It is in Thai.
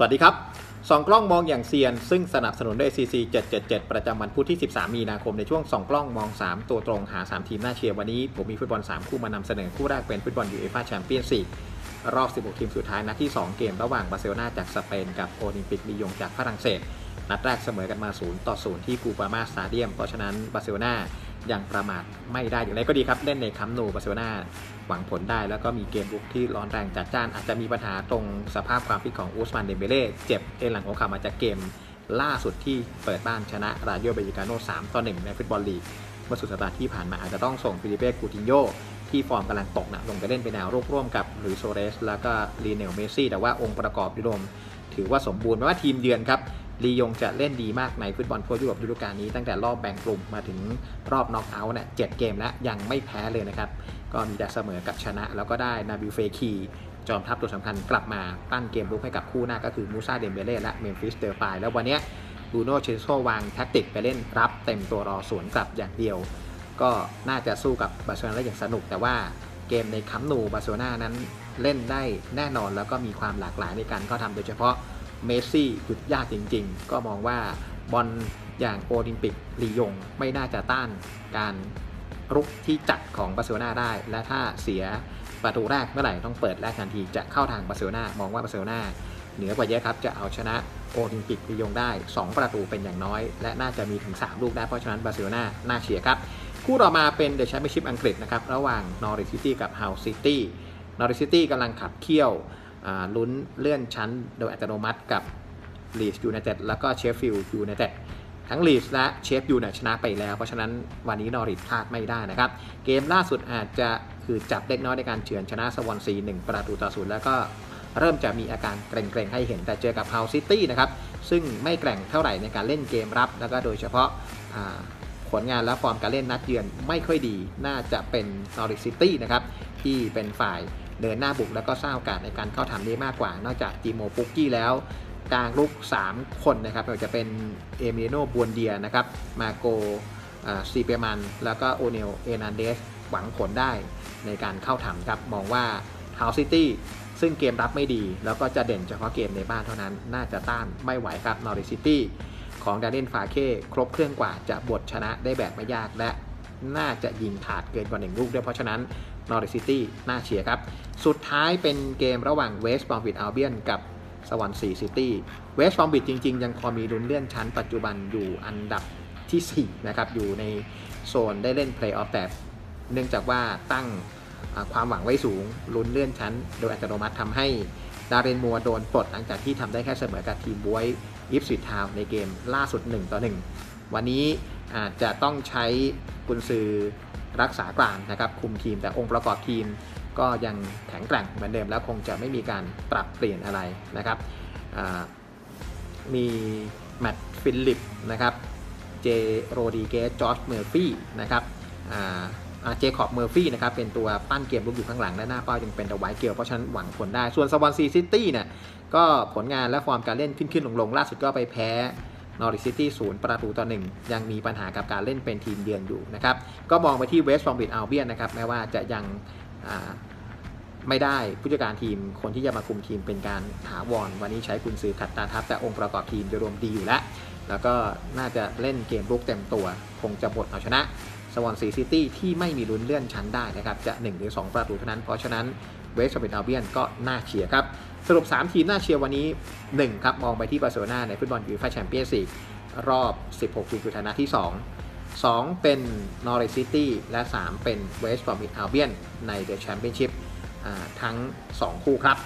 สวัสดีครับสองกล้องมองอย่างเซียน ซึ่งสนับสนุนด้วย CC 777 ประจำวันพุธที่ 13 มีนาคมในช่วง 2 กล้องมอง 3 ตัวตรงหา 3 ทีมหน้าเชียร์วันนี้ ผมมีฟุตบอล 3 คู่มานำเสนอคู่แรกเป็นฟุตบอลยูเอฟ่าแชมเปี้ยนส์ลีกรอบ 16 ทีมสุดท้ายนัดที่ 2 เกมระหว่างบาร์เซโลนาจากสเปนกับโอลิมปิกลียงจากฝรั่งเศส นัดแรกเสมอกันมา 0 ต่อ 0 ที่กูปามาสตาเดียมเพราะฉะนั้นบาร์เซโลนา ยังประมาทไม่ได้อย่างไรก็ดีครับ เล่นในคัมนูบาร์เซโลนาหวังผลได้แล้วก็มีเกมบุกที่ร้อนแรงจัดจ้าน อาจจะมีปัญหาตรงสภาพความฟิตของอุสมานเดเบเล่เจ็บเอ็นหลังหัวเข่ามาจากเกมล่าสุดที่เปิดบ้านชนะราโยเบยิกาโน3ต่อ1ในฟุตบอลลีกเมื่อสุดสัปดาห์ที่ผ่านมาอาจจะต้องส่งฟิลิเป้กูตินโยที่ฟอร์มกำลังตกนะลงไปเล่นเป็นแนวรุกร่วมกับหรือโซเรส แล้วก็ลีเนลเมซี่แต่ว่าองค์ประกอบรวมถือว่าสมบูรณ์แม้ว่าทีมเยือนครับ ลียงจะเล่นดีมากในฟุตบอลทั่วยุโรปฤดูกาลนี้ตั้งแต่รอบแบ่งกลุ่มมาถึงรอบน็อกเอาท์เนี่ยเจ็ดเกมแล้วยังไม่แพ้เลยนะครับ ก็มีแต่เสมอกับชนะ แล้วก็ได้นาบิลเฟคีจอมทัพตัวสำคัญกลับมาปั้นเกมลุกให้กับคู่หน้าก็คือมูซาเดมเบเล่และเมมฟิสเดอร์ปายแล้ววันนี้บูโนเชนโซวางแท็กติกไปเล่นรับเต็มตัวรอสวนกลับอย่างเดียว ก็น่าจะสู้กับบาร์เซโลนาได้อย่างสนุก แต่ว่าเกมในคัมนูบาร์เซโลนานั้นเล่นได้แน่นอนแล้วก็มีความหลากหลายในการเข้าทำโดยเฉพาะ เมสซี่หยุดยากจริง ๆ ก็มองว่าบอลอย่างโอลิมปิกลียงไม่น่าจะต้านการรุกที่จัดของบาร์เซโลนาได้ และถ้าเสียประตูแรกเมื่อไหร่ต้องเปิดแรกทันทีจะเข้าทางบาร์เซโลนามองว่าบาร์เซโลนาเหนือกว่าเยอะครับ จะเอาชนะโอลิมปิกลียงได้ 2 ประตูเป็นอย่างน้อย และน่าจะมีถึง 3 ลูกได้เพราะฉะนั้นบาร์เซโลนาน่าเชียร์ครับคู่ต่อมาเป็นเดอะแชมเปี้ยนชิพอังกฤษนะครับระหว่างนอริซิตี้กับเฮาซิตี้นอริซิตี้กำลังขับเคี่ยว ลุ้นเลื่อนชั้นโดยอัตโนมัติกับลีสยูไนเต็ดแล้วก็เชฟฟิลด์ยูไนเต็ดทั้งลีสและเชฟยูเนี่ยชนะไปแล้ว เพราะฉะนั้นวันนี้นอริทพลาดไม่ได้นะครับ เกมล่าสุดอาจจะคือจับเล็กน้อยในการเฉือนชนะสวอนซีหนึ่งประตูต่อศูนย์แล้วก็เริ่มจะมีอาการเกรงๆ ให้เห็นแต่เจอกับเฮาซิตี้นะครับ ซึ่งไม่แกร่งเท่าไหร่ในการเล่นเกมรับ แล้วก็โดยเฉพาะผลงานและฟอร์มการเล่นนัดเยือนไม่ค่อยดี น่าจะเป็นนอริซิตี้นะครับที่เป็นฝ่าย เดินหน้าบุกแล้วก็สร้างโอกาสในการเข้าทำได้มากกว่า นอกจากติโมปุกกี้แล้วกลางลุก 3 คนนะครับไม่ว่าจะเป็นเอมิโนบวนเดียนะครับมาโกซีเปมัน แล้วก็โอเนลเอนันเดสหวังผลได้ในการเข้าทำครับมองว่าเฮาซิตี้ซึ่งเกมรับไม่ดี แล้วก็จะเด่นเฉพาะเกมในบ้านเท่านั้น น่าจะต้านไม่ไหวครับนอริซิตี้ของดานินฟาเค่ครบเครื่องกว่าจะบทชนะได้แบบไม่ยากและน่าจะยิงขาดเกินกว่าหนึ่งลูกด้วยเพราะฉะนั้น นอริซิตี้น่าเชียร์ครับ สุดท้ายเป็นเกมระหว่างเวสต์บอมบิดอัลเบียนกับสวรรค์4ซิตี้เวสต์ฟอร์มบิดจริง ๆ ยังพอมีลุ้นเลื่อนชั้นปัจจุบันอยู่อันดับที่4นะครับอยู่ในโซนได้เล่นเพลย์ออฟแต่เนื่องจากว่าตั้งความหวังไว้สูงลุ้นเลื่อนชั้น โดยอัตโนมัติทำให้ดาเรนมัวโดนปลดหลังจากที่ทำได้แค่เสมอกับทีมบวยยิปสิทาวในเกมล่าสุด 1 ต่อ 1 วันนี้อาจจะต้องใช้กุนซือ รักษากลางนะครับคุมทีมแต่องค์ประกอบทีม ก็ยังแข็งแกร่งเหมือนเดิมแล้วคงจะไม่มีการปรับเปลี่ยนอะไรนะครับมีแมตต์ฟิลิปนะครับเจโรดีเกสจอร์จเมอร์ฟี่นะครับเจคอบเมอร์ฟี่นะครับเป็นตัวปั้นเกมลุกอยู่ข้างหลังและหน้าเป้ายังเป็นเดอะไวท์เกลเพราะฉะนั้นหวังผลได้ส่วนสวอนซีซิตี้เนี่ยก็ผลงานและฟอร์มการเล่นขึ้นขึ้นลงลงล่าสุดก็ไปแพ้ นอริซิตี้ศูนย์ประตูต่อหนึ่งยังมีปัญหากับการเล่นเป็นทีมเยือนอยู่นะครับ ก็มองไปที่เวสต์ฟอร์มบิดอัลเบียนนะครับแม้ว่าจะยังไม่ได้ผู้จัดการทีมคนที่จะมาคุมทีมเป็นการถาวรวันนี้ใช้คุณซื้อขัดตาทับแต่องค์ประกอบทีมโดยรวมดีอยู่แล้ว แล้วก็น่าจะเล่นเกมรุกเต็มตัว คงจะบดเอาชนะ สวอนซีซิตี้ที่ไม่มีลุ้นเลื่อนชั้นได้นะครับ จะ 1 หรือ 2 ประตูเท่านั้น เพราะฉะนั้นเวสต์เบนอัลเบียนก็น่าเชียร์ครับ สรุป 3 ทีมน่าเชียร์วันนี้ 1 ครับ มองไปที่บาร์เซโลนาในฟุตบอลยูฟ่าแชมเปี้ยนส์ลีกรอบ 16 ทีมสุดท้ายที่ 2 2 เป็นนอริซิตี้และ 3 เป็นเวสต์บอมิทอัลเบียนในเดอะแชมเปี้ยนชิพทั้ง 2 คู่ครับ